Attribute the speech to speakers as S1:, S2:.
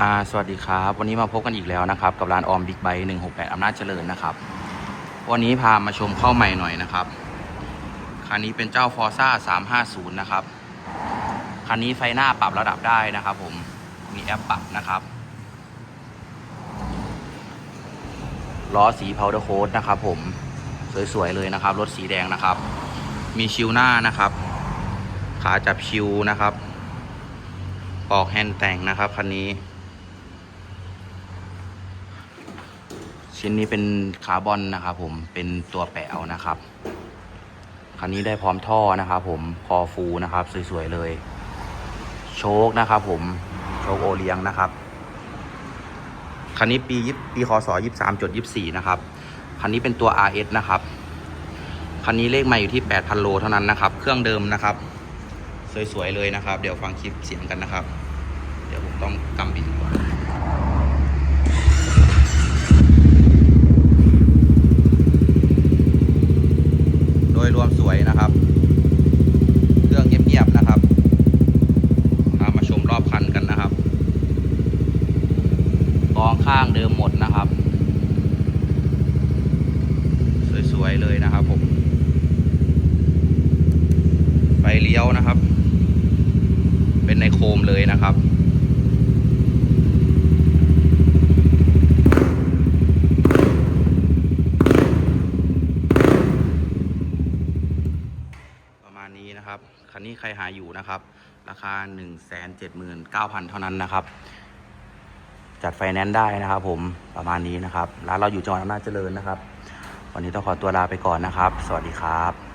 S1: อ่าสวัสดีครับ วันนี้มาพบกันอีกแล้วนะครับ กับร้านออมบิ๊กไบค์168อำนาจเจริญนะครับ วันนี้พามาชมเข้าใหม่หน่อยนะครับ คันนี้เป็นเจ้า Forza 350นะครับ คันนี้ไฟหน้าปรับระดับได้นะครับ ผมมีแอปปรับนะครับล้อสีพาวเดอร์โค้ดนะครับผมสวยๆเลยนะครับ รถสีแดงนะครับ มีชิวหน้านะครับ ขาจับชิวนะครับ ออกแฮนด์แต่งนะครับคันนี้ ชิ้นนี้เป็นคาร์บอนนะครับผมเป็นตัวแปะเอานะครับคันนี้ได้พร้อมท่อนะครับผมคอฟูนะครับ สวยๆเลย โชคนะครับผมโชคโอเลี้ยงนะครับคันนี้ปียี่ปีคศยี่สามจุดยี่สี่นะครับคันนี้เป็นตัว RS นะครับคันนี้เลขมาอยู่ที่8,000โลเท่านั้นนะครับ เครื่องเดิมนะครับ สวยๆเลยนะครับ เดี๋ยวฟังคลิปเสียงกันนะครับ เดี๋ยวผมต้องกำบินก่อน โดยรวมสวยนะครับ เครื่องเงียบๆนะครับพามาชมรอบคันกันนะครับกองข้างเดิมหมดนะครับ สวยๆเลยนะครับผมไฟเลี้ยวนะครับ เป็นในโคมเลยนะครับ ประมาณนี้ นะครับ คันนี้ใครหาอยู่นะครับ ราคา 1 7 9 0 0 0 เท่านั้นนะครับ จัดไฟแนนซ์ได้นะครับ ผมประมาณนี้นะครับ ร้านเราอยู่จังหวัดอำนาจเจริญนะครับ วันนี้ต้องขอตัวลาไปก่อนนะครับ สวัสดีครับ